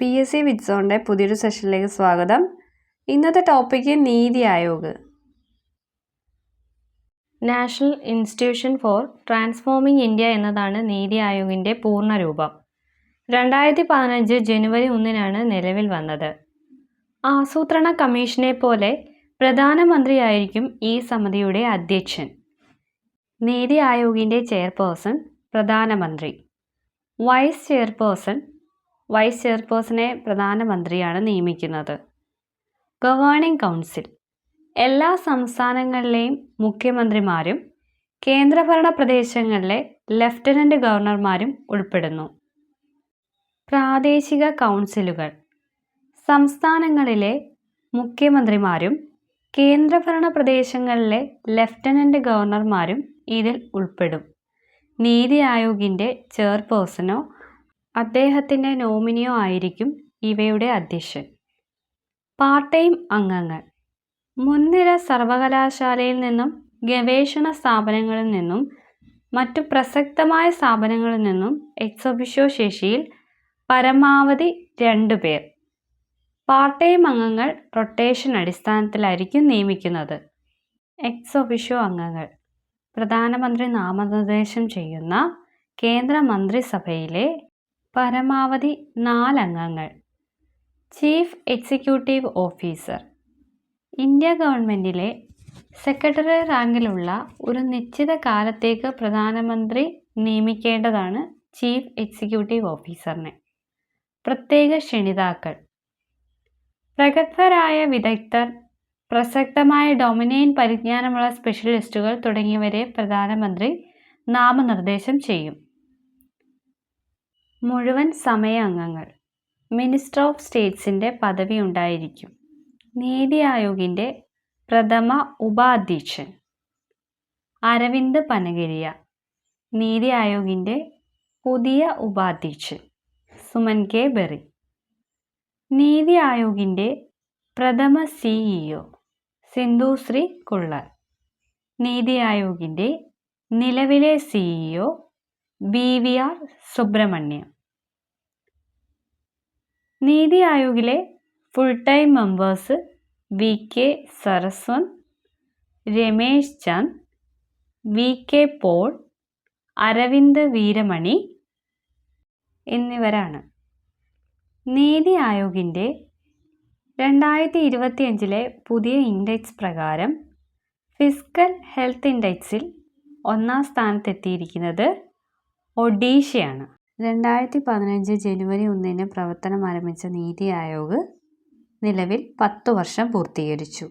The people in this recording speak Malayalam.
പി എസ് സി വിറ്റ്സോണിന്റെ പുതിയൊരു സെഷനിലേക്ക് സ്വാഗതം. ഇന്നത്തെ topic NITI Aayog. National institution for transforming India എന്നതാണ് നീതി ആയോഗിന്റെ പൂർണരൂപം രണ്ടായിരത്തി പതിനഞ്ച് ജനുവരി ഒന്നിനാണ് നിലവിൽ വന്നത്. ആസൂത്രണ കമ്മീഷനെ പോലെ പ്രധാനമന്ത്രിയായിരിക്കും ഈ സമിതിയുടെ അധ്യക്ഷൻ. നീതി ആയോഗിന്റെ ചെയർപേഴ്സൺ പ്രധാനമന്ത്രി. വൈസ് ചെയർപേഴ്സൺ വൈസ് ചെയർപേഴ്സണെ പ്രധാനമന്ത്രിയാണ് നിയമിക്കുന്നത്. Governing council. എല്ലാ സംസ്ഥാനങ്ങളിലെയും മുഖ്യമന്ത്രിമാരും കേന്ദ്രഭരണ പ്രദേശങ്ങളിലെ ലഫ്റ്റനന്റ് ഗവർണർമാരും ഉൾപ്പെടുന്നു. പ്രാദേശിക കൗൺസിലുകൾ. സംസ്ഥാനങ്ങളിലെ മുഖ്യമന്ത്രിമാരും കേന്ദ്രഭരണ പ്രദേശങ്ങളിലെ ലഫ്റ്റനന്റ് ഗവർണർമാരും ഇതിൽ ഉൾപ്പെടും. നീതി ആയോഗിന്റെ ചെയർപേഴ്സണോ അദ്ദേഹത്തിന്റെ നോമിനിയോ ആയിരിക്കും ഇവയുടെ അധ്യക്ഷൻ. പാർട്ട് ടൈം അംഗങ്ങൾ. മുൻനിര സർവകലാശാലയിൽ നിന്നും ഗവേഷണ സ്ഥാപനങ്ങളിൽ നിന്നും മറ്റു പ്രസക്തമായ സ്ഥാപനങ്ങളിൽ നിന്നും എക്സോബിഷോ ശേഷിയിൽ പരമാവധി രണ്ട് പേർ. പാർട്ട് ടൈം അംഗങ്ങൾ റൊട്ടേഷൻ അടിസ്ഥാനത്തിലായിരിക്കും നിയമിക്കുന്നത്. എക്സോബിഷോ അംഗങ്ങൾ. പ്രധാനമന്ത്രി നാമനിർദ്ദേശം ചെയ്യുന്ന കേന്ദ്ര മന്ത്രിസഭയിലെ പരമാവധി നാലംഗങ്ങൾ. Chief executive officer. ഇന്ത്യ ഗവൺമെന്റിലെ സെക്രട്ടറി റാങ്കിലുള്ള ഒരു നിശ്ചിത കാലത്തേക്ക് പ്രധാനമന്ത്രി നിയമിക്കേണ്ടതാണ് ചീഫ് എക്സിക്യൂട്ടീവ് ഓഫീസറിനെ. പ്രത്യേക ക്ഷണിതാക്കൾ. പ്രഗത്ഭരായ വിദഗ്ധർ പ്രസക്തമായ ഡൊമിനെയിൻ പരിജ്ഞാനമുള്ള സ്പെഷ്യലിസ്റ്റുകൾ തുടങ്ങിയവരെ പ്രധാനമന്ത്രി നാമനിർദ്ദേശം ചെയ്യും. മുഴുവൻ സമയ അംഗങ്ങൾ മിനിസ്റ്റർ ഓഫ് സ്റ്റേറ്റ്സിന്റെ പദവി ഉണ്ടായിരിക്കും. നീതി ആയോഗിന്റെ പ്രഥമ ഉപാധ്യക്ഷൻ. അരവിന്ദ് പനഗരിയ നീതി ആയോഗിന്റെ പുതിയ ഉപാധ്യക്ഷൻ. സുമൻ കെ. ബെറി നീതി ആയോഗിന്റെ പ്രഥമ സിഇഒ സിന്ധുശ്രീ കുള്ളർ നീതി ആയോഗിന്റെ നിലവിലെ CEO B V R Subrahmanyam. NITI ആയോഗിലെ full time members V K Saraswat Ramesh Chand V K Paul Arvind Virmani എന്നിവരാണ്. നീതി ആയോഗിന്റെ രണ്ടായിരത്തി ഇരുപത്തിയഞ്ചിലെ പുതിയ ഇൻഡെക്സ് പ്രകാരം ഫിസിക്കൽ ഹെൽത്ത് ഇൻഡെക്സിൽ ഒന്നാം സ്ഥാനത്തെത്തിയിരിക്കുന്നത് ഒഡീഷയാണ്. രണ്ടായിരത്തി പതിനഞ്ച് ജനുവരി ഒന്നിന് പ്രവർത്തനം ആരംഭിച്ച നീതി ആയോഗ് നിലവിൽ പത്ത് വർഷം പൂർത്തീകരിച്ചു.